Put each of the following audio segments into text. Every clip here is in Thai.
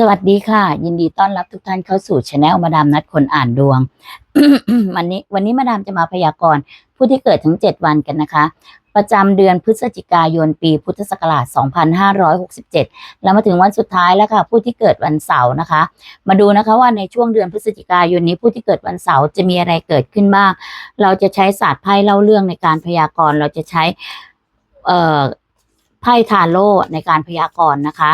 สวัสดีค่ะ ยินดีต้อนรับทุกท่านเข้าสู่ช anel มาดามนัดคนอ่านดวง วันนี้วันนี้มาดามจะมาพยากรณ์ผู้ที่เกิดทั้ง 7 วันกันนะคะ ประจำเดือนพฤศจิกายนปีพุทธศักราช 2567 แล้วมาถึงวันสุดท้ายแล้วค่ะ ผู้ที่เกิดวันเสาร์นะคะ มาดูนะคะว่าในช่วงเดือนพฤศจิกายนนี้ผู้ที่เกิดวันเสาร์จะมีอะไรเกิดขึ้นบ้าง เราจะใช้ศาสตร์ไพ่เล่าเรื่องในการพยากรณ์เราจะใช้เอ่อไพ่ทาโร่ในการพยากรณ์นะคะ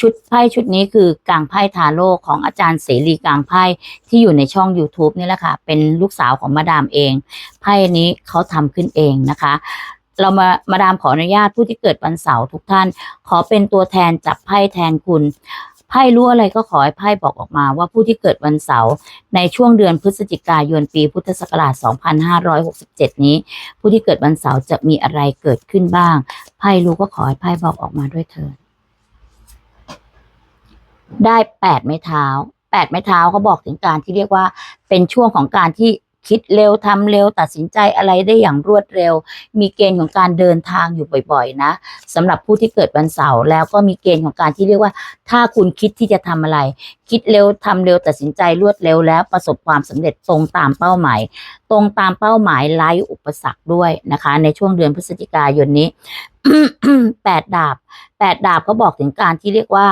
ชุดไพ่ชุดนี้คือกางไพ่ทาโร่ของอาจารย์เสรีกางไพ่ที่อยู่ในช่อง YouTube นี่แหละค่ะ เป็นลูกสาวของมาดามเอง ไพ่นี้เขาทำขึ้นเองนะคะ เรามามาดามขออนุญาตผู้ที่เกิดวันเสาร์ทุกท่าน ขอเป็นตัวแทนจับไพ่แทนคุณไพ่รู้อะไรก็ขอให้ไพ่บอกออกมาว่าผู้ที่เกิดวันเสาร์ในช่วงเดือนพฤศจิกายนปีพุทธศักราช 2567 นี้ ผู้ที่เกิดวันเสาร์จะมีอะไรเกิดขึ้นบ้าง ไพ่รู้ก็ขอให้ไพ่บอกออกมาด้วยเถิด ได้แปดไม้เท้าแปดไม้เท้าเขาบอกถึงการที่เรียกว่าเป็นช่วงของการที่ คิดเร็วทำเร็วตัดสินใจอะไรได้อย่างรวดเร็ว มีเกณฑ์ของการเดินทางอยู่บ่อยๆ นะสำหรับผู้ที่เกิดวันเสาร์แล้วก็มีเกณฑ์ของการที่เรียกว่า ถ้าคุณคิดที่จะทำอะไร คิดเร็วทำเร็วตัดสินใจรวดเร็วแล้วประสบความสำเร็จตรงตามเป้าหมาย ตรงตามเป้าหมายไร้อุปสรรคด้วยนะคะ ในช่วงเดือนพฤศจิกายนนี้แปดดาบแปดดาบก็บอกถึงการที่เรียกว่า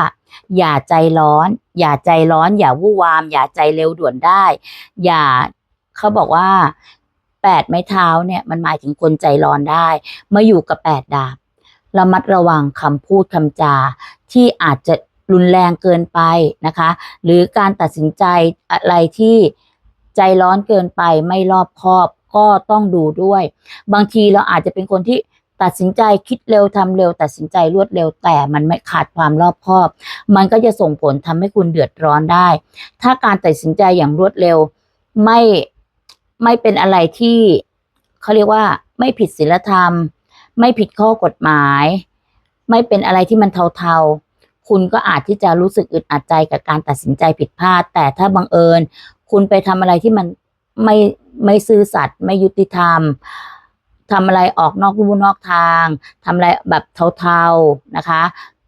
อย่าใจร้อน อย่าใจร้อน อย่าวู่วาม อย่าใจเร็วด่วนได้ อย่า เขาบอกว่าแปดไม้เท้าเนี่ยมันหมายถึงคนใจร้อนได้มาอยู่กับแปดดาบระมัดระวังคำพูดคำจาที่อาจจะรุนแรงเกินไปนะคะ หรือการตัดสินใจอะไรที่ใจร้อนเกินไปไม่รอบคอบก็ต้องดูด้วย บางทีเราอาจจะเป็นคนที่ตัดสินใจคิดเร็วทำเร็ว ตัดสินใจรวดเร็วแต่มันไม่ขาดความรอบคอบ มันก็จะส่งผลทำให้คุณเดือดร้อนได้ ถ้าการตัดสินใจอย่างรวดเร็ว ไม่ ไม่เป็นอะไรที่เขาเรียกว่า ไม่ผิดศีลธรรม ไม่ผิดข้อกฎหมาย ไม่เป็นอะไรที่มันเทาๆ คุณก็อาจที่จะรู้สึกอึดอัดใจกับการตัดสินใจผิดพลาด แต่ถ้าบังเอิญ คุณไปทำอะไรที่มันไม่ไม่ซื่อสัตย์ไม่ยุติธรรมทำอะไรออกนอกลู่นอกทางทำอะไรแบบเทาๆนะคะ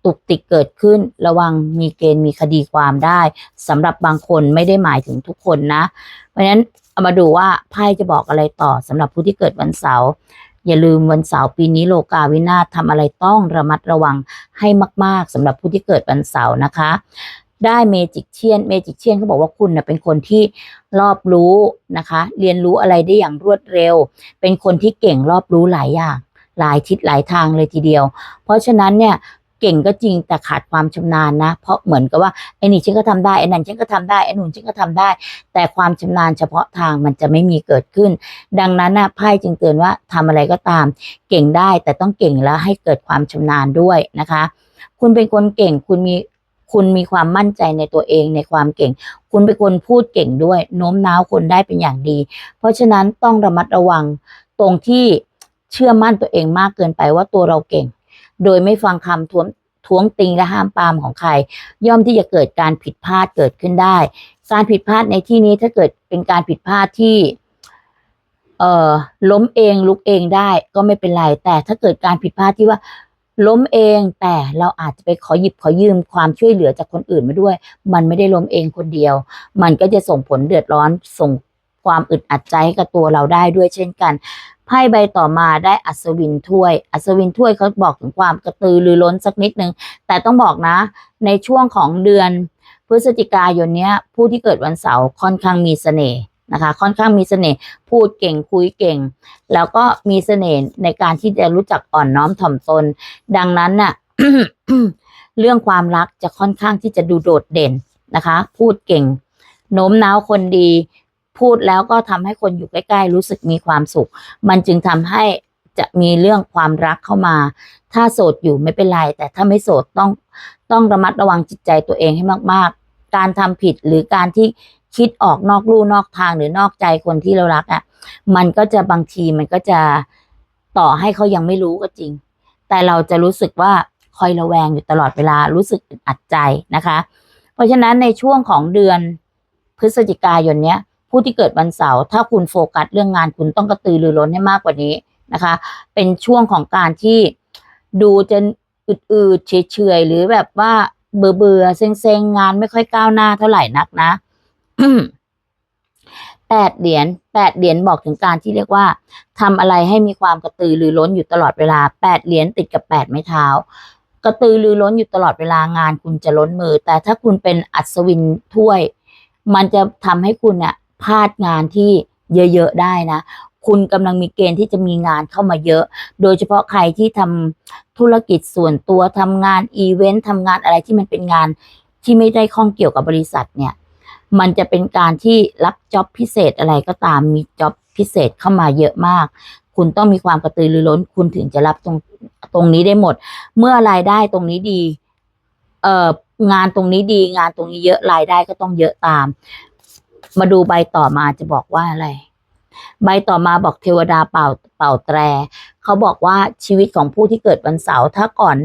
ตุกติกเกิดขึ้นระวังมีเกณฑ์มีคดีความได้สำหรับบางคนไม่ได้หมายถึงทุกคนนะ เพราะฉะนั้น เอามาดูว่าไพ่จะบอกอะไรต่อสำหรับผู้ที่เกิดวันเสาร์อย่าลืมวันเสาร์ปีนี้โลกาวินาศทำอะไรต้องระมัดระวังให้มาก ๆสำหรับผู้ที่เกิดวันเสาร์นะคะ ได้เมจิกเชียนเมจิกเชียนเขาบอกว่าคุณนะเป็นคนที่รอบรู้นะคะ เรียนรู้อะไรได้อย่างรวดเร็ว เป็นคนที่เก่งรอบรู้หลายอย่างหลายทิศหลายทางเลยทีเดียว เพราะฉะนั้นเนี่ย เก่งก็จริงแต่ขาดความชำนาญนะ เพราะเหมือนกับว่าไอ้นี่ฉันก็ทำได้ไอ้นั่นฉันก็ทำได้ไอ้นู่นฉันก็ทำได้ แต่ความชำนาญเฉพาะทางมันจะไม่มีเกิดขึ้น ดังนั้นนะไพ่จึงเตือนว่าทำอะไรก็ตาม เก่งได้แต่ต้องเก่งแล้วให้เกิดความชำนาญด้วยนะคะ คุณเป็นคนเก่งคุณมีคุณมีความมั่นใจในตัวเองในความเก่ง คุณเป็นคนพูดเก่งด้วยโน้มน้าวคนได้เป็นอย่างดี เพราะฉะนั้นต้องระมัดระวังตรงที่เชื่อมั่นตัวเองมากเกินไปว่าตัวเราเก่ง โดยไม่ฟังคำท้วงท้วงติงและห้ามปามของใคร ย่อมที่จะเกิดการผิดพลาดเกิดขึ้นได้ การผิดพลาดในที่นี้ถ้าเกิดเป็นการผิดพลาดที่เอ่อล้มเองลุกเองได้ก็ไม่เป็นไร แต่ถ้าเกิดการผิดพลาดที่ว่าล้มเองแต่เราอาจจะไปขอหยิบขอยืมความช่วยเหลือจากคนอื่นมาด้วย มันไม่ได้ล้มเองคนเดียว มันก็จะส่งผลเดือดร้อนส่งความอึดอัดใจให้กับตัวเราได้ด้วยเช่นกัน ไพ่ใบต่อมาได้อัศวินถ้วย อัศวินถ้วยเขาบอกถึงความกระตือรือร้นสักนิดนึง แต่ต้องบอกนะ ในช่วงของเดือนพฤศจิกายนเนี้ย ผู้ที่เกิดวันเสาร์ค่อนข้างมีเสน่ห์นะคะ ค่อนข้างมีเสน่ห์พูดเก่งคุยเก่ง แล้วก็มีเสน่ห์ในการที่จะรู้จักอ่อนน้อมถ่อมตน ดังนั้นน่ะเรื่องความรักจะค่อนข้างที่จะดูโดดเด่นนะคะ พูดเก่งโน้มน้าวคนดี พูดแล้วก็ทำให้คนอยู่ใกล้ ๆ รู้สึกมีความสุข มันจึงทำให้จะมีเรื่องความรักเข้ามา ถ้าโสดอยู่ไม่เป็นไร แต่ถ้าไม่โสดต้องต้องระมัดระวังจิตใจตัวเองให้มาก ๆ การทำผิดหรือการที่คิดออกนอกลู่นอกทางหรือนอกใจคนที่เรารักอะ มันก็จะบางทีมันก็จะต่อให้เขายังไม่รู้ก็จริง แต่เราจะรู้สึกว่าคอยระแวงอยู่ตลอดเวลารู้สึกอัดใจนะคะ เพราะฉะนั้นในช่วงของเดือนพฤศจิกายนเนี้ย ผู้ที่เกิดวันเสาร์ถ้าคุณโฟกัสเรื่องงานคุณต้องกระตือรือร้นให้มากกว่านี้นะคะ เป็นช่วงของการที่ดูจะอืดๆเฉยๆหรือแบบว่าเบื่อเบื่อเซ็งๆงานไม่ค่อยก้าวหน้าเท่าไหร่นักนะแปดเหรียญแปดเหรียญบอกถึงการที่เรียกว่าทำอะไรให้มีความกระตือรือร้นอยู่ตลอดเวลาแปดเหรียญติดกับแปดไม้เท้ากระตือรือร้นอยู่ตลอดเวลางานคุณจะล้นมือ แต่ถ้าคุณเป็นอัศวินถ้วย มันจะทำให้คุณเนี่ย พลาดงานที่เยอะๆได้นะ คุณกำลังมีเกณฑ์ที่จะมีงานเข้ามาเยอะ โดยเฉพาะใครที่ทำธุรกิจส่วนตัวทำงานอีเวนต์ทำงานอะไรที่มันเป็นงานที่ไม่ได้ข้องเกี่ยวกับบริษัทเนี่ย มันจะเป็นการที่รับจ็อบพิเศษอะไรก็ตามมีจ็อบพิเศษเข้ามาเยอะมาก คุณต้องมีความกระตือรือร้น คุณถึงจะรับตรงตรงนี้ได้หมด เมื่อรายได้ตรงนี้ดี เอ่องานตรงนี้ดี งานตรงนี้เยอะรายได้ก็ต้องเยอะตาม มาดูใบต่อมาจะบอกว่าอะไร ใบต่อมาบอกเทวดาเป่าเป่าแตร เขาบอกว่าชีวิตของผู้ที่เกิดวันเสาร์ถ้าก่อน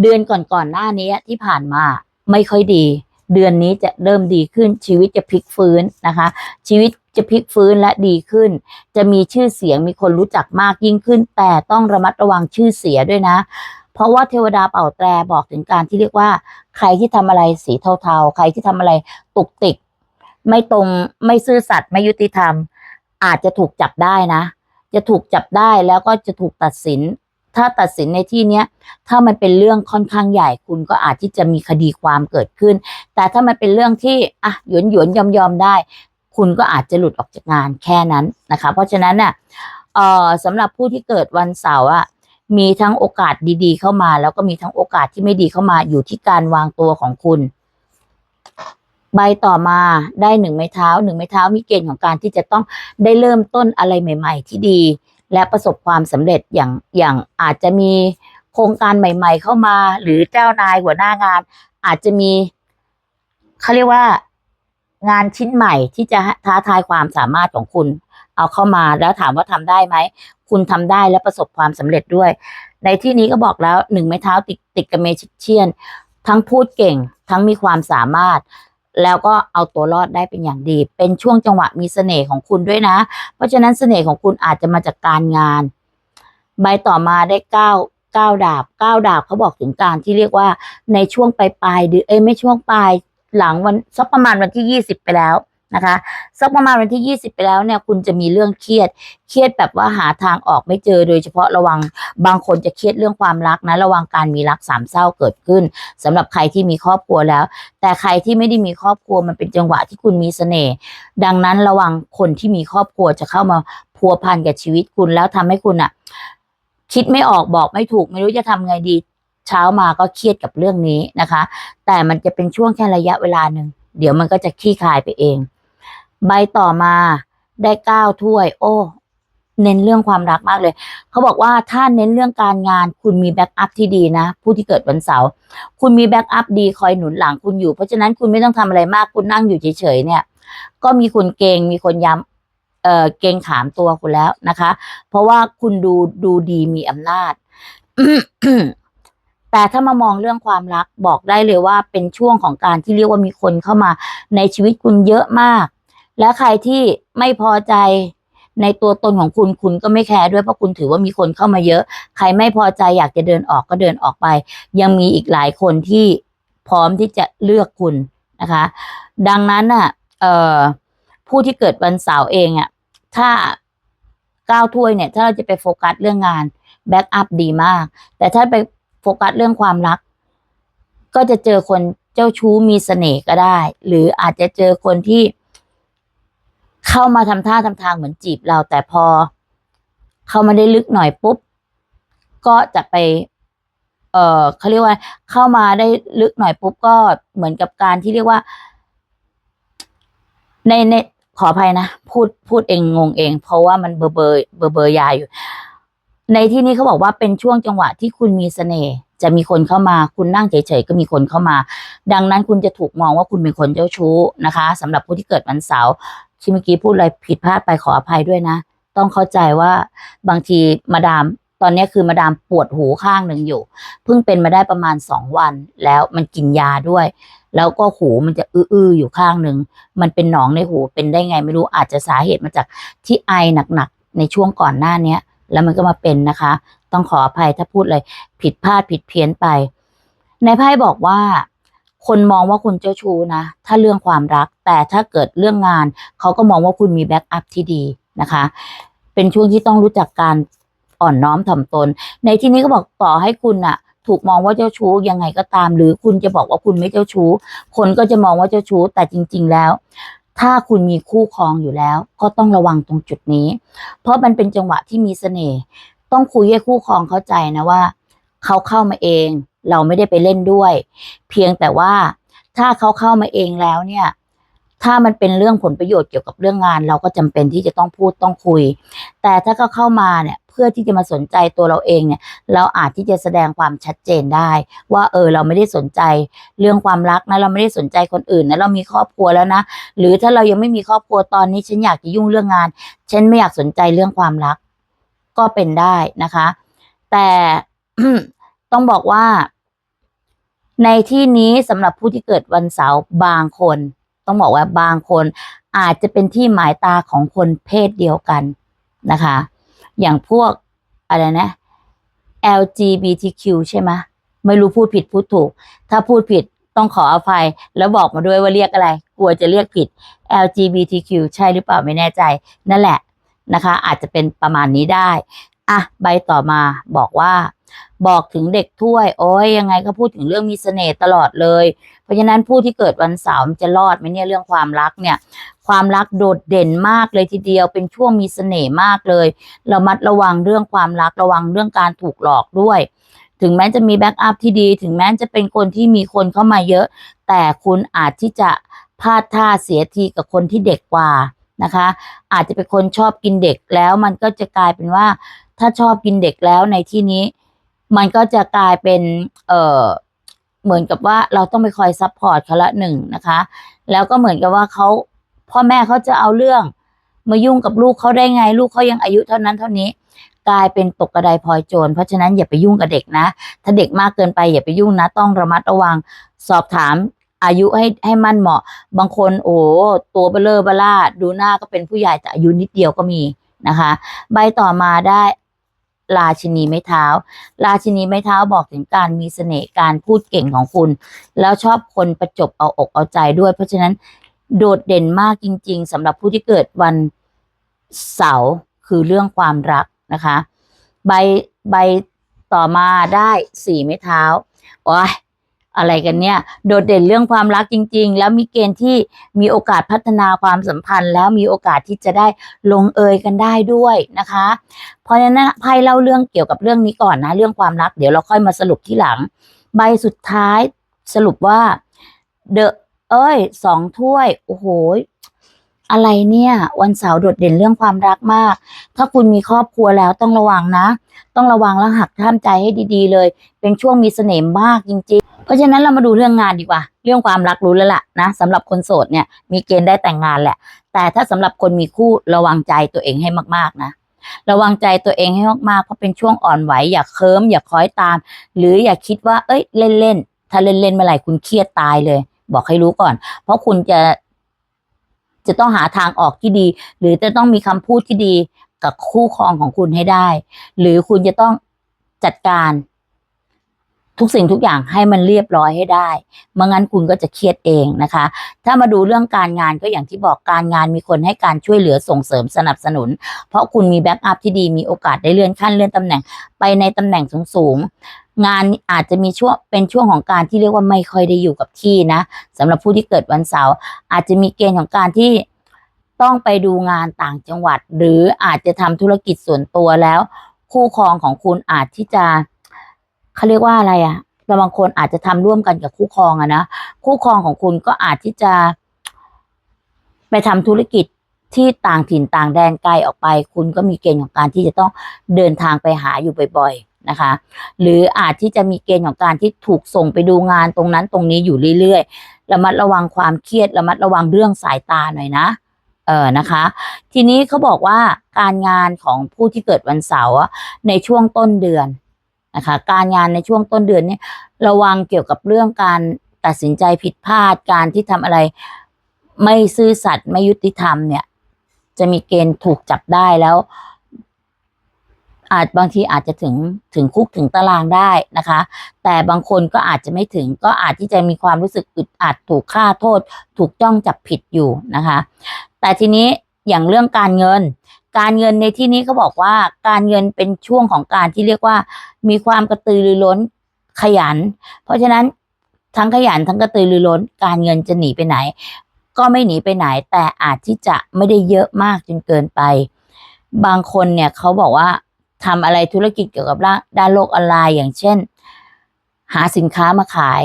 เดือนก่อนก่อนหน้านี้ที่ผ่านมาไม่ค่อยดี เดือนนี้จะเริ่มดีขึ้น ชีวิตจะพลิกฟื้นนะคะ ชีวิตจะพลิกฟื้นและดีขึ้น จะมีชื่อเสียงมีคนรู้จักมากยิ่งขึ้น แต่ต้องระมัดระวังชื่อเสียด้วยนะ เพราะว่าเทวดาเป่าแตรบอกถึงการที่เรียกว่า ใครที่ทำอะไรสีเทาๆ ใครที่ทำอะไรตุกติก ไม่ตรงไม่ซื่อสัตย์ไม่ยุติธรรม อาจจะถูกจับได้นะ จะถูกจับได้แล้วก็จะถูกตัดสิน ถ้าตัดสินในที่เนี้ย ถ้ามันเป็นเรื่องค่อนข้างใหญ่คุณก็อาจที่จะมีคดีความเกิดขึ้น แต่ถ้ามันเป็นเรื่องที่อะหยวนหยวนยอมยอมได้ คุณก็อาจจะหลุดออกจากงานแค่นั้นนะคะ เพราะฉะนั้นน่ะเอ่อสำหรับผู้ที่เกิดวันเสาร์อะมีทั้งโอกาสดีๆ เข้ามา แล้วก็มีทั้งโอกาสที่ไม่ดีเข้ามาอยู่ที่การวางตัวของคุณ ใบต่อมาได้หนึ่งไม้เท้าหนึ่งไม้เท้ามีเกณฑ์ของการที่จะต้องได้เริ่มต้นอะไรใหม่ ๆ ที่ดี และประสบความสำเร็จอย่างอย่างอาจจะมีโครงการใหม่ ๆ เข้ามา หรือเจ้านายหัวหน้างาน อาจจะมีเขาเรียกว่างานชิ้นใหม่ที่จะท้าทายความสามารถของคุณ เอาเข้ามาแล้วถามว่าทำได้ไหมคุณทำได้และประสบความสำเร็จด้วย ในที่นี้ก็บอกแล้วหนึ่งไม้เท้าติดติดกับเมจิเชียน ทั้งพูดเก่ง ทั้งมีความสามารถ แล้วก็เอาตัวรอดได้เป็นอย่างดี เป็นช่วงจังหวะมีเสน่ห์ของคุณด้วยนะ เพราะฉะนั้นเสน่ห์ของคุณอาจจะมาจากการงาน ใบต่อมาได้เก้าเก้าดาบเก้าดาบเขาบอกถึงการที่เรียกว่าในช่วงปลายปลายเดือนเอ้ยไม่ช่วงปลายหลังวันสักประมาณวันที่ยี่สิบไปแล้ว นะคะสักประมาณวันที่ยี่สิบไปแล้วเนี่ยคุณจะมีเรื่องเครียด เครียดแบบว่าหาทางออกไม่เจอ โดยเฉพาะระวังบางคนจะเครียดเรื่องความรักนะ ระวังการมีรักสามเศร้าเกิดขึ้นสำหรับใครที่มีครอบครัวแล้ว แต่ใครที่ไม่ได้มีครอบครัวมันเป็นจังหวะที่คุณมีเสน่ห์ดังนั้นระวังคนที่มีครอบครัวจะเข้ามาพัวพันกับชีวิตคุณแล้วทำให้คุณอะคิดไม่ออกบอกไม่ถูกไม่รู้จะทำไงดี เช้ามาก็เครียดกับเรื่องนี้นะคะ แต่มันจะเป็นช่วงแค่ระยะเวลาหนึ่งเดี๋ยวมันก็จะคลี่คลายไปเอง ใบต่อมาได้เก้าถ้วย โอ้ เน้นเรื่องความรักมากเลย เขาบอกว่าถ้าเน้นเรื่องการงาน คุณมีแบ็กอัพที่ดีนะ ผู้ที่เกิดวันเสาร์คุณมีแบ็กอัพดีคอยหนุนหลังคุณอยู่ เพราะฉะนั้นคุณไม่ต้องทำอะไรมากคุณนั่งอยู่เฉยๆเนี่ย ก็มีคนเกงมีคนย้ำเออเกงขามตัวคุณแล้วนะคะ เพราะว่าคุณดูดูดีมีอำนาจแต่ถ้ามามองเรื่องความรักบอกได้เลยว่าเป็นช่วงของการที่เรียกว่ามีคนเข้ามาในชีวิตคุณเยอะมาก และใครที่ไม่พอใจในตัวตนของคุณคุณก็ไม่แคร์ด้วยเพราะคุณถือว่ามีคนเข้ามาเยอะ ใครไม่พอใจอยากจะเดินออกก็เดินออกไป ยังมีอีกหลายคนที่พร้อมที่จะเลือกคุณนะคะ ดังนั้นน่ะเออผู้ที่เกิดวันเสาร์เองอะถ้าก้าวถ้วยเนี่ยถ้าเราจะไปโฟกัสเรื่องงานแบ็กอัพดีมาก แต่ถ้าไปโฟกัสเรื่องความรัก ก็จะเจอคนเจ้าชู้มีเสน่ห์ก็ได้ หรืออาจจะเจอคนที่ เข้ามาทำท่าทำทางเหมือนจีบเรา แต่พอ เข้ามาได้ลึกหน่อยปุ๊บ ก็จะไป เอ่อเขาเรียกว่า เข้ามาได้ลึกหน่อยปุ๊บก็เหมือนกับการที่เรียกว่า ในในขออภัยนะพูดพูดเองงงเอง เพราะว่ามันเบอร์เบอร์เบอร์เบอร์ยาอยู่ ในที่นี้เขาบอกว่าเป็นช่วงจังหวะที่คุณมีเสน่ห์จะมีคนเข้ามา คุณนั่งเฉยๆก็มีคนเข้ามา ดังนั้นคุณจะถูกมองว่าคุณเป็นคนเจ้าชู้นะคะสำหรับผู้ที่เกิดวันเสาร์ ที่เมื่อกี้พูดอะไรผิดพลาดไปขออภัยด้วยนะ ต้องเข้าใจว่าบางทีมาดามตอนนี้คือมาดามปวดหูข้างหนึ่งอยู่ เพิ่งเป็นมาได้ประมาณสองวัน แล้วมันกินยาด้วย แล้วก็หูมันจะอื้อๆอยู่ข้างหนึ่งมันเป็นหนองในหูเป็นได้ไงไม่รู้อาจจะสาเหตุมาจากที่ไอหนักๆในช่วงก่อนหน้าเนี้ย แล้วมันก็มาเป็นนะคะ ต้องขออภัยถ้าพูดเลยผิดพลาดผิดเพี้ยนไป ในไพ่บอกว่า คนมองว่าคุณเจ้าชู้นะ ถ้าเรื่องความรัก แต่ถ้าเกิดเรื่องงาน เขาก็มองว่าคุณมีแบ็กอัพที่ดีนะคะ เป็นช่วงที่ต้องรู้จักการอ่อนน้อมถ่อมตน ในที่นี้ก็บอกต่อให้คุณอะถูกมองว่าเจ้าชู้ยังไงก็ตาม หรือคุณจะบอกว่าคุณไม่เจ้าชู้ คนก็จะมองว่าเจ้าชู้ แต่จริง ๆ แล้ว ถ้าคุณมีคู่ครองอยู่แล้ว ก็ต้องระวังตรงจุดนี้ เพราะมันเป็นจังหวะที่มีเสน่ห์ ต้องคุยให้คู่ครองเข้าใจนะว่า เขาเข้ามาเอง เราไม่ได้ไปเล่นด้วย เพียงแต่ว่าถ้าเขาเข้ามาเองแล้วเนี่ย ถ้ามันเป็นเรื่องผลประโยชน์เกี่ยวกับเรื่องงาน เราก็จำเป็นที่จะต้องพูดต้องคุย แต่ถ้าเขาเข้ามาเนี่ยเพื่อที่จะมาสนใจตัวเราเองเนี่ย เราอาจที่จะแสดงความชัดเจนได้ ว่าเออเราไม่ได้สนใจเรื่องความรักนะเราไม่ได้สนใจคนอื่นนะเรามีครอบครัวแล้วนะ หรือถ้าเรายังไม่มีครอบครัวตอนนี้ฉันอยากจะยุ่งเรื่องงาน ฉันไม่อยากสนใจเรื่องความรัก ก็เป็นได้นะคะ แต่ ต้องบอกว่า ในที่นี้สำหรับผู้ที่เกิดวันเสาร์บางคน ต้องบอกว่าบางคนอาจจะเป็นที่หมายตาของคนเพศเดียวกันนะคะ อย่างพวกอะไรนะ LGBTQ ใช่ไหมไม่รู้พูดผิดพูดถูก ถ้าพูดผิดต้องขออภัย แล้วบอกมาด้วยว่าเรียกอะไร กลัวจะเรียกผิด LGBTQ ใช่หรือเปล่าไม่แน่ใจ นั่นแหละนะคะ อาจจะเป็นประมาณนี้ได้ อะ ใบต่อมาบอกว่า บอกถึงเด็กถ้วย โอ้ยยังไงก็พูดถึงเรื่องมีเสน่ห์ตลอดเลย เพราะฉะนั้นผู้ที่เกิดวันเสาร์จะรอดไหมเนี่ยเรื่องความรักเนี่ย ความรักโดดเด่นมากเลยทีเดียวเป็นช่วงมีเสน่ห์มากเลยเรามัดระวังเรื่องความรักระวังเรื่องการถูกหลอกด้วย ถึงแม้จะมีแบ็กอัพที่ดี ถึงแม้จะเป็นคนที่มีคนเข้ามาเยอะ แต่คุณอาจที่จะพลาดท่าเสียทีกับคนที่เด็กกว่านะคะ อาจจะเป็นคนชอบกินเด็กแล้วมันก็จะกลายเป็นว่า ถ้าชอบกินเด็กแล้วในที่นี้ มันก็จะกลายเป็น เออเหมือนกับว่าเราต้องไปคอยซัพพอร์ตเขาละหนึ่งนะคะ แล้วก็เหมือนกับว่าเขาพ่อแม่เขาจะเอาเรื่อง มายุ่งกับลูกเขาได้ไง ลูกเขายังอายุเท่านั้นเท่านี้ กลายเป็นตกกระไดพลอยโจร เพราะฉะนั้นอย่าไปยุ่งกับเด็กนะ ถ้าเด็กมากเกินไปอย่าไปยุ่งนะ ต้องระมัดระวัง สอบถามอายุให้ให้มั่นเหมาะ บางคนโอ้ตัวเบลเลอร์เบล่าดูหน้าก็เป็นผู้ใหญ่แต่อายุนิดเดียวก็มีนะคะ ใบต่อมาได้ ราชินีไม้เท้า ราชินีไม้เท้าบอกถึงการมีเสน่ห์การพูดเก่งของคุณ แล้วชอบคนประจบเอาอกเอาใจด้วย เพราะฉะนั้นโดดเด่นมากจริง ๆสำหรับผู้ที่เกิดวันเสาร์คือเรื่องความรักนะคะ ใบใบต่อมาได้สี่ไม้เท้าโอ้ย อะไรกันเนี่ย โดดเด่นเรื่องความรักจริง ๆ แล้วมีเกณฑ์ที่มีโอกาสพัฒนาความสัมพันธ์ แล้วมีโอกาสที่จะได้ลงเอยกันได้ด้วยนะคะ เพราะฉะนั้นไพ่เล่าเรื่องเกี่ยวกับเรื่องนี้ก่อนนะ เรื่องความรักเดี๋ยวเราค่อยมาสรุปที่หลัง ใบสุดท้ายสรุปว่าเดอะเอ้ยสองถ้วยโอ้โหอะไรเนี่ย วันเสาร์โดดเด่นเรื่องความรักมาก ถ้าคุณมีครอบครัวแล้วต้องระวังนะ ต้องระวังแล้วหักท่ามใจให้ดี ๆ เลย เป็นช่วงมีเสน่ห์มากจริง ๆ เพราะฉะนั้นเรามาดูเรื่องงานดีกว่า เรื่องความรักรู้แล้วล่ะนะสำหรับคนโสดเนี่ยมีเกณฑ์ได้แต่งงานแหละ แต่ถ้าสำหรับคนมีคู่ระวังใจตัวเองให้มากๆนะระวังใจตัวเองให้มากๆเพราะเป็นช่วงอ่อนไหวอย่าเคิมอย่าคล้อยตาม หรืออย่าคิดว่า เอ้ยเล่นๆถ้าเล่นๆเมื่อไหร่คุณเครียดตายเลย บอกให้รู้ก่อน เพราะคุณจะจะต้องหาทางออกที่ดี หรือจะต้องมีคำพูดที่ดีกับคู่ครองของคุณให้ได้ หรือคุณจะต้องจัดการ ทุกสิ่งทุกอย่างให้มันเรียบร้อยให้ได้ไม่งั้นคุณก็จะเครียดเองนะคะ ถ้ามาดูเรื่องการงานก็อย่างที่บอกการงานมีคนให้การช่วยเหลือส่งเสริมสนับสนุน เพราะคุณมีแบ็กอัพที่ดีมีโอกาสได้เลื่อนขั้นเลื่อนตำแหน่งไปในตำแหน่งสูงๆงานอาจจะมีช่วงเป็นช่วงของการที่เรียกว่าไม่ค่อยได้อยู่กับที่นะสำหรับผู้ที่เกิดวันเสาร์อาจจะมีเกณฑ์ของการที่ต้องไปดูงานต่างจังหวัด หรืออาจจะทำธุรกิจส่วนตัวแล้ว คู่ครองของคุณอาจที่จะ เขาเรียกว่าอะไรอะแต่บางคนอาจจะทำร่วมกันกับคู่ครองอะนะคู่ครองของคุณก็อาจที่จะ ไปทำธุรกิจที่ต่างถิ่นต่างแดนไกลออกไป คุณก็มีเกณฑ์ของการที่จะต้องเดินทางไปหาอยู่บ่อย ๆนะคะ หรืออาจที่จะมีเกณฑ์ของการที่ถูกส่งไปดูงานตรงนั้นตรงนี้อยู่เรื่อยๆระมัดระวังความเครียดระมัดระวังเรื่องสายตาหน่อยนะเออนะคะ ทีนี้เขาบอกว่าการงานของผู้ที่เกิดวันเสาร์ในช่วงต้นเดือน นะคะ การงานในช่วงต้นเดือนเนี่ยระวังเกี่ยวกับเรื่องการตัดสินใจผิดพลาดการที่ทำอะไร ไม่ซื่อสัตย์ไม่ยุติธรรมเนี่ย จะมีเกณฑ์ถูกจับได้แล้ว อาจบางทีอาจจะถึงถึงคุกถึงตารางได้นะคะ แต่บางคนก็อาจจะไม่ถึง ก็อาจที่จะมีความรู้สึกอึดอัดถูกฆ่าโทษ ถูกจ้องจับผิดอยู่นะคะ แต่ทีนี้อย่างเรื่องการเงิน การเงินในที่นี้เขาบอกว่าการเงินเป็นช่วงของการที่เรียกว่า มีความกระตือรือร้นขยัน เพราะฉะนั้นทั้งขยันทั้งกระตือรือร้น การเงินจะหนีไปไหน ก็ไม่หนีไปไหน แต่อาจที่จะไม่ได้เยอะมากจนเกินไป บางคนเนี่ยเขาบอกว่าทำอะไรธุรกิจเกี่ยวกับด้านโลกออนไลน์อย่างเช่น หาสินค้ามาขาย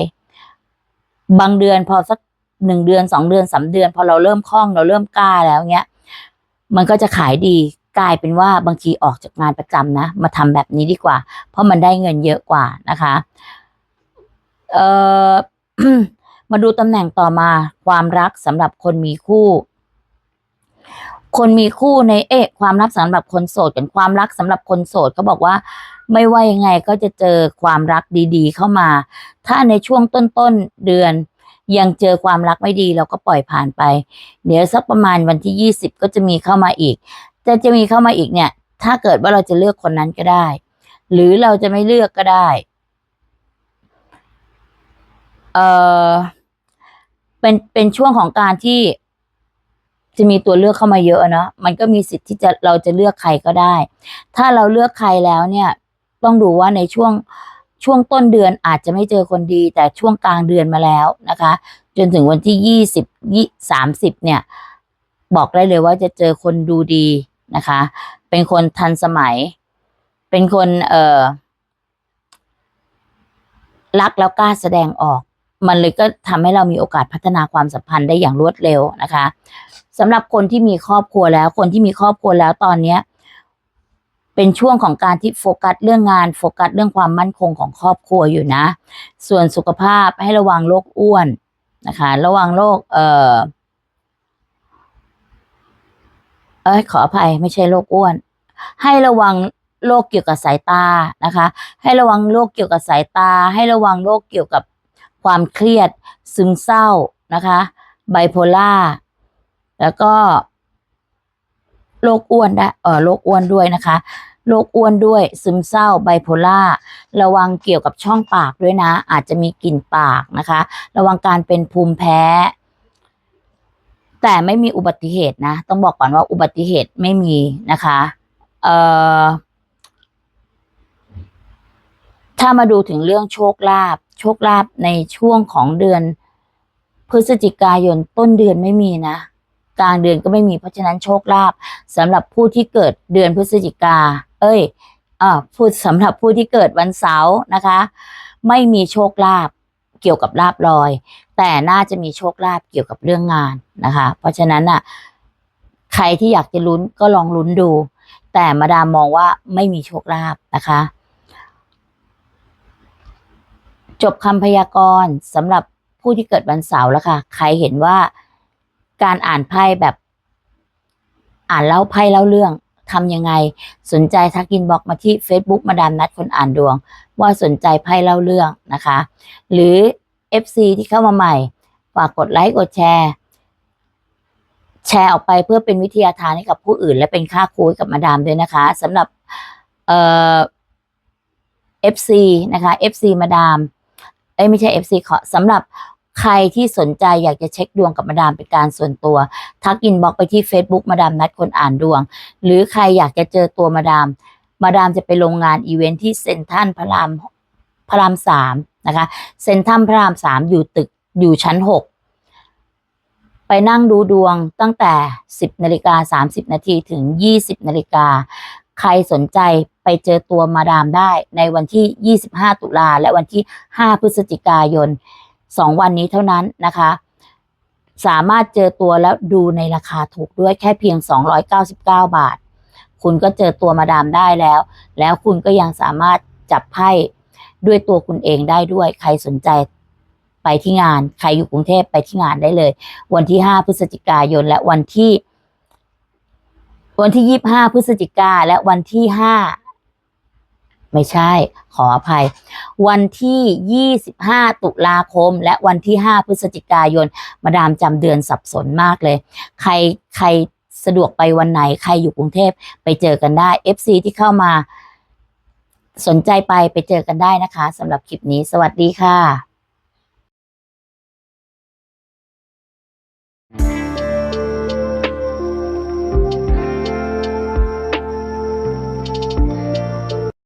บางเดือนพอสักหนึ่งเดือนสองเดือนสามเดือน พอเราเริ่มคล่องเราเริ่มกล้าแล้วเงี้ย มันก็จะขายดีกลายเป็นว่าบางทีออกจากงานประจำนะ มาทำแบบนี้ดีกว่า เพราะมันได้เงินเยอะกว่านะคะเอ่อมาดูตำแหน่งต่อมาความรักสำหรับคนมีคู่ คนมีคู่ในเอะความรักสำหรับคนโสดกับความรักสำหรับคนโสดเขาบอกว่า ไม่ว่ายังไงก็จะเจอความรักดี ๆ เข้ามา ถ้าในช่วงต้นๆเดือน ยังเจอความรักไม่ดีเราก็ปล่อยผ่านไป เดี๋ยวสักประมาณวันที่ยี่สิบก็จะมีเข้ามาอีกจะจะมีเข้ามาอีกเนี่ย ถ้าเกิดว่าเราจะเลือกคนนั้นก็ได้ หรือเราจะไม่เลือกก็ได้เออเป็นเป็นช่วงของการที่จะมีตัวเลือกเข้ามาเยอะเนาะมันก็มีสิทธิ์ที่จะเราจะเลือกใครก็ได้ ถ้าเราเลือกใครแล้วเนี่ย ต้องดูว่าในช่วง ช่วงต้นเดือนอาจจะไม่เจอคนดี แต่ช่วงกลางเดือนมาแล้วนะคะ จนถึงวันที่ยี่สิบยี่สามสิบเนี่ย บอกได้เลยว่าจะเจอคนดูดีนะคะ เป็นคนทันสมัย เป็นคนเอ่อรักแล้วกล้าแสดงออก มันเลยก็ทำให้เรามีโอกาสพัฒนาความสัมพันธ์ได้อย่างรวดเร็วนะคะสำหรับคนที่มีครอบครัวแล้ว คนที่มีครอบครัวแล้วตอนเนี้ย เป็นช่วงของการที่โฟกัสเรื่องงานโฟกัสเรื่องความมั่นคงของครอบครัวอยู่นะ ส่วนสุขภาพให้ระวังโรคอ้วนนะคะ ระวังโรคเอ่อเอ้ยขออภัยไม่ใช่โรคอ้วน ให้ระวังโรคเกี่ยวกับสายตานะคะ ให้ระวังโรคเกี่ยวกับสายตา ให้ระวังโรคเกี่ยวกับความเครียด ซึมเศร้านะคะไบโพล่าแล้วก็ โรคอ้วนได้เออโรคอ้วนด้วยนะคะโรคอ้วนด้วยซึมเศร้าไบโพล่าระวังเกี่ยวกับช่องปากด้วยนะ อาจจะมีกลิ่นปากนะคะ ระวังการเป็นภูมิแพ้ แต่ไม่มีอุบัติเหตุนะ ต้องบอกก่อนว่าอุบัติเหตุไม่มีนะคะเอ่อถ้ามาดูถึงเรื่องโชคลาภโชคลาภในช่วงของเดือน พฤศจิกายนต้นเดือนไม่มีนะ กลางเดือนก็ไม่มีเพราะฉะนั้นโชคลาภสำหรับผู้ที่เกิดเดือนพฤศจิกา เอ้ยอ่าพูดสำหรับผู้ที่เกิดวันเสาร์นะคะ ไม่มีโชคลาภเกี่ยวกับลาบลอย แต่น่าจะมีโชคลาภเกี่ยวกับเรื่องงานนะคะ เพราะฉะนั้นอะใครที่อยากจะลุ้นก็ลองลุ้นดู แต่มาดามมองว่าไม่มีโชคลาภนะคะ จบคำพยากรณ์สำหรับผู้ที่เกิดวันเสาร์แล้วค่ะ ใครเห็นว่า การอ่านไพ่แบบ อ่านเล่าไพ่เล่าเรื่องทำยังไง สนใจทักอินบ็อกมาที่ Facebook มาดามนัดคนอ่านดวง ว่าสนใจไพ่เล่าเรื่องนะคะ หรือ FC ที่เข้ามาใหม่ ฝากกดไลค์กดแชร์ แชร์ออกไปเพื่อเป็นวิทยาทานให้กับผู้อื่น และเป็นค่าครูให้กับมาดามด้วยนะคะสำหรับเอ่อ FC นะคะ FC มาดามเอ้ยไม่ใช่ FC ขอสำหรับ ใครที่สนใจอยากจะเช็คดวงกับมาดามเป็นการส่วนตัว ทักอินบ็อกไปที่ Facebook มาดามนัดคนอ่านดวง หรือใครอยากจะเจอตัวมาดาม มาดามจะไปลงงานอีเวนท์ที่เซ็นทรัลพระรามพระรามสามนะคะเซ็นทรัลพระรามสามอยู่ตึกอยู่ชั้นหกไปนั่งดูดวงตั้งแต่ 10นาฬิกา30นาทีถึง 20นาฬิกาใครสนใจไปเจอตัวมาดามได้ในวันที่ 25 ตุลาและวันที่ 5 พฤศจิกายน 2 วันนี้เท่านั้นนะคะ สามารถเจอตัวแล้วดูในราคาถูกด้วยแค่เพียง 299 บาท คุณก็เจอตัวมาดามได้แล้ว แล้วคุณก็ยังสามารถจับไพ่ด้วยตัวคุณเองได้ด้วย ใครสนใจไปที่งาน ใครอยู่กรุงเทพไปที่งานได้เลย วันที่ 5 พฤศจิกายนและวันที่ วันที่ 25 พฤศจิกาและวันที่ 5 ไม่ใช่ ขออภัย วันที่ 25 ตุลาคม และวันที่ 5 พฤศจิกายน มาดามจำเดือนสับสนมากเลย ใครใครสะดวกไปวันไหน ใครอยู่กรุงเทพไปเจอกันได้ FC ที่เข้ามา สนใจไปไปเจอกันได้นะคะสำหรับคลิปนี้ สวัสดีค่ะ